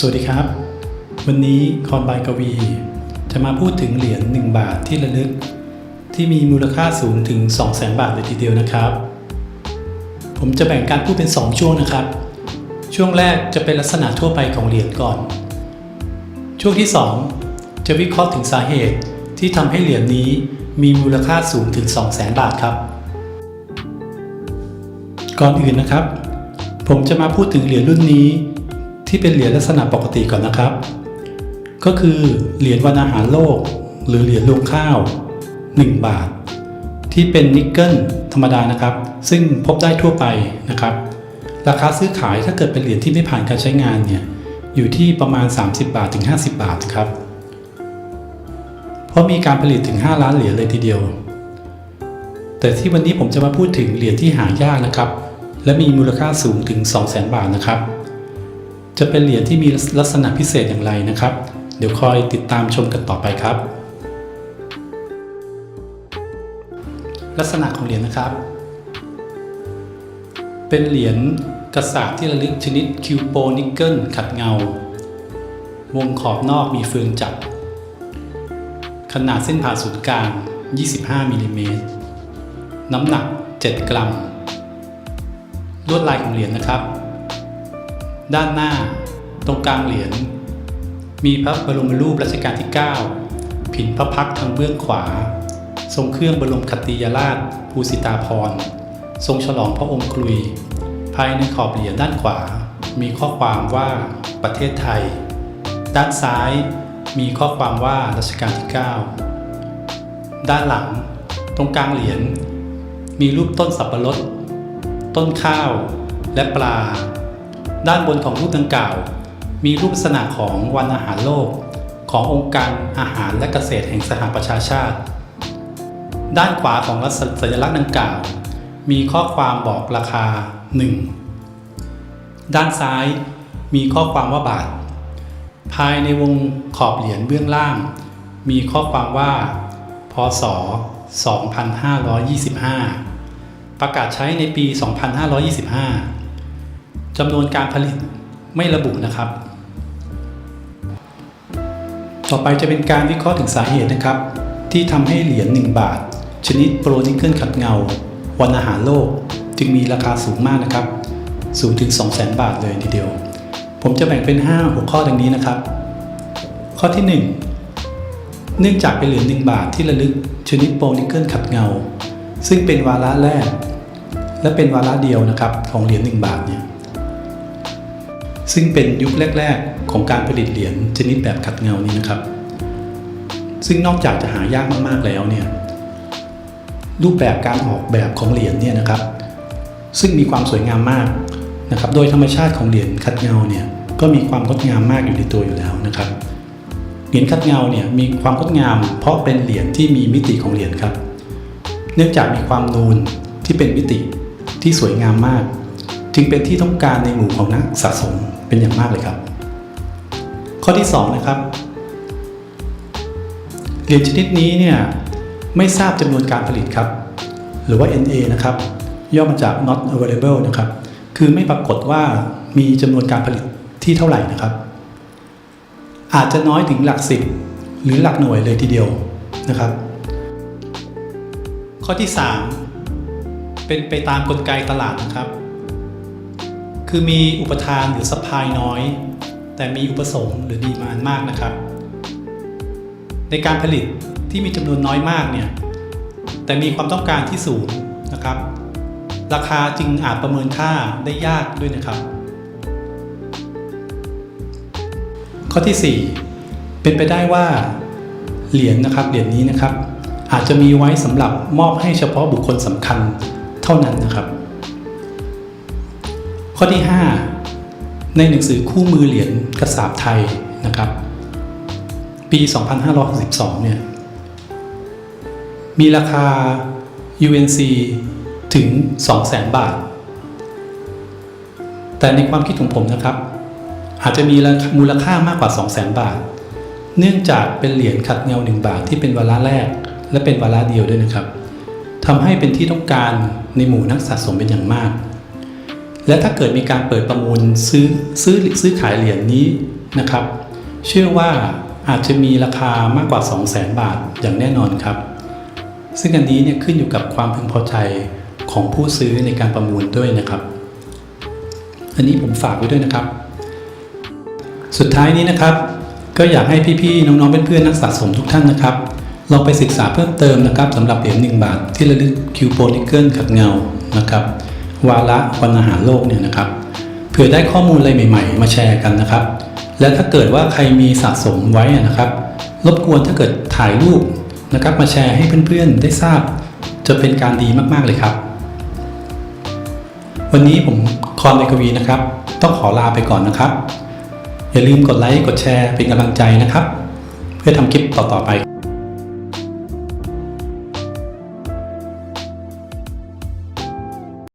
สวัสดีครับ วันนี้คอนบายกวี จะมาพูดถึงเหรียญ1บาทที่ระลึก ที่มีมูลค่าสูงถึง 200,000 บาทเลยทีเดียวนะครับ ผมจะแบ่งการพูดเป็น 2 ช่วงนะครับ ช่วงแรกจะเป็นลักษณะทั่วไปของเหรียญก่อน ช่วงที่ 2 จะวิเคราะห์ถึงสาเหตุที่ทำให้เหรียญนี้มีมูลค่าสูงถึง 200,000 บาทครับ ก่อนอื่นนะครับ ผมจะมาพูดถึงเหรียญรุ่นนี้ ที่เป็นเหรียญลักษณะปกติก่อนนะครับ ก็คือเหรียญวันอาหารโลก หรือเหรียญรวงข้าว 1 บาท ที่เป็นนิกเกิลธรรมดานะครับ ซึ่งพบได้ทั่วไปนะครับ ราคาซื้อขายถ้าเกิดเป็นเหรียญที่ไม่ผ่านการใช้งานเนี่ยอยู่ที่ประมาณ 30 บาทถึง 50 บาทครับ เพราะมีการผลิตถึง 5 ล้านเหรียญเลยทีเดียว แต่ที่วันนี้ผมจะมาพูดถึงเหรียญที่หายากนะครับ และมีมูลค่าสูงถึง 200,000 บาทนะครับ จะเป็นเหรียญที่มีลักษณะพิเศษอย่างไรนะครับ เดี๋ยวคอยติดตามชมกันต่อไปครับ ลักษณะของเหรียญนะครับ เป็นเหรียญกระสาบที่ระลึกชนิดคิวโปนิกเกิลขัดเงา วงขอบนอกมีเฟืองจับ ขนาดเส้นผ่าศูนย์กลาง 25มิลลิเมตรน้ำหนัก 7 กรัม ลวดลายของเหรียญนะครับ ด้านหน้า ตรงกลางเหรียญมีพระบรมรูปรัชกาลที่ 9 ผินพระพักทางเบื้องขวา ทรงเครื่องบรมคติยราชภูสิตาพร ทรงฉลองพระองค์คลุย ภายในขอบเหรียญด้านขวา มีข้อความว่าประเทศไทย ด้านซ้ายมีข้อความว่ารัชกาลที่ 9 ด้านหลัง ตรงกลางเหรียญมีรูปต้นสับปะรด ต้นข้าว และปลา ด้านบนของรูปดังกล่าว มีรูปลักษณะของวันอาหารโลก ขององค์การอาหารและเกษตรแห่งสหประชาชาติ ด้านขวาของสัญลักษณ์ดังกล่าว มีข้อความบอกราคา 1 ด้านซ้ายมีข้อความว่าบาท ภายในวงขอบเหรียญเบื้องล่าง มีข้อความว่า พศ 2525 ประกาศใช้ในปี 2525 จำนวนการผลิตไม่ระบุนะครับ ต่อไปจะเป็นการวิเคราะห์ถึงสาเหตุนะครับ ที่ทำให้เหรียญ1บาท ชนิดโปรนิกเกิลขัดเงา วันอาหารโลก จึงมีราคาสูงมากนะครับสูงถึง 200,000 บาทเลยทีเดียว ผมจะแบ่งเป็น 5 หัวข้อดังนี้นะครับ ข้อที่ 1 เนื่องจากเป็นเหรียญ1บาทที่ระลึกชนิดโปรนิกเกิลขัดเงา ซึ่งเป็นวาระแรก และเป็นวาระเดียวนะครับของเหรียญ1บาทเนี่ย ซึ่งเป็นยุคแรก ๆ ของการผลิตเหรียญชนิดแบบขัดเงานี้นะครับ ซึ่งนอกจากจะหายากมากๆแล้วเนี่ยรูปแบบการออกแบบของเหรียญเนี่ยนะครับ ซึ่งมีความสวยงามมากนะครับ โดยธรรมชาติของเหรียญขัดเงาเนี่ยก็มีความงดงามมากอยู่ในตัวอยู่แล้วนะครับเหรียญขัดเงาเนี่ยมีความงดงาม เพราะเป็นเหรียญที่มีมิติของเหรียญครับ เนื่องจากมีความนูนที่เป็นมิติที่สวยงามมาก จึงเป็นที่ต้องการในหมู่ของนักสะสม เป็นอย่างมากเลยครับ ข้อที่ 2 นะครับเหรียญชนิดนี้เนี่ยไม่ทราบจำนวนการผลิตครับ หรือว่า NA นะครับ ย่อมาจาก not available นะครับ คือไม่ปรากฏว่ามีจำนวนการผลิตที่เท่าไหร่นะครับ อาจจะน้อยถึงหลักสิบหรือหลักหน่วยเลยทีเดียวนะครับ ข้อที่ 3 เป็นไปตามกลไกตลาดนะครับ คือมีอุปทานหรือสปายน้อย แต่มีอุปสงค์หรือดีมานมากนะครับ ในการผลิตที่มีจำนวนน้อยมากเนี่ยแต่มีความต้องการที่สูงนะครับ ราคาจึงอาจประเมินค่าได้ยากด้วยนะครับ ข้อที่ 4 เป็นไปได้ว่าเหรียญนะครับเหรียญนี้นะครับ อาจจะมีไว้สำหรับมอบให้เฉพาะบุคคลสำคัญเท่านั้นนะครับ ข้อที่ 5 ในหนังสือคู่มือเหรียญกระสาบไทยนะครับ ปี 2562เนี่ยมีราคา UNC ถึง 200,000 บาท แต่ในความคิดของผมนะครับ อาจจะมีมูลค่ามากกว่า 200,000 บาท เนื่องจากเป็นเหรียญขัดเงา 1 บาทที่เป็นวาระแรก และเป็นวาระเดียวด้วยนะครับทำให้เป็นที่ต้องการในหมู่นักสะสมเป็นอย่างมาก และถ้าเกิดมีการเปิดประมูลซื้อซื้อซื้อขายเหรียญนี้นะครับ เชื่อว่าอาจจะมีราคามากกว่า 200,000 บาทอย่างแน่นอนครับ ซึ่งอันนี้เนี่ยขึ้นอยู่กับความพึงพอใจของผู้ซื้อในการประมูลด้วยนะครับ อันนี้ผมฝากไว้ด้วยนะครับ สุดท้ายนี้นะครับ ก็อยากให้พี่ๆน้องๆเพื่อนๆนักสะสมทุกท่านนะครับลองไปศึกษาเพิ่มเติมนะครับสำหรับเหรียญ1บาทที่ระลึกคิวโปนิเกิลขัดเงานะครับ วาระวันอาหารโลกเนี่ยนะครับเผื่อได้ข้อมูลอะไรใหม่ ๆ มาแชร์กันนะครับ และถ้าเกิดว่าใครมีสะสมไว้นะครับ รบกวนถ้าเกิดถ่ายรูปนะครับ มาแชร์ให้เพื่อนๆได้ทราบ จะเป็นการดีมากๆเลยครับ วันนี้ผมคอนในกวีนะครับ ต้องขอลาไปก่อนนะครับ อย่าลืมกดไลค์กดแชร์เป็นกำลังใจนะครับ เพื่อทำคลิปต่อๆไป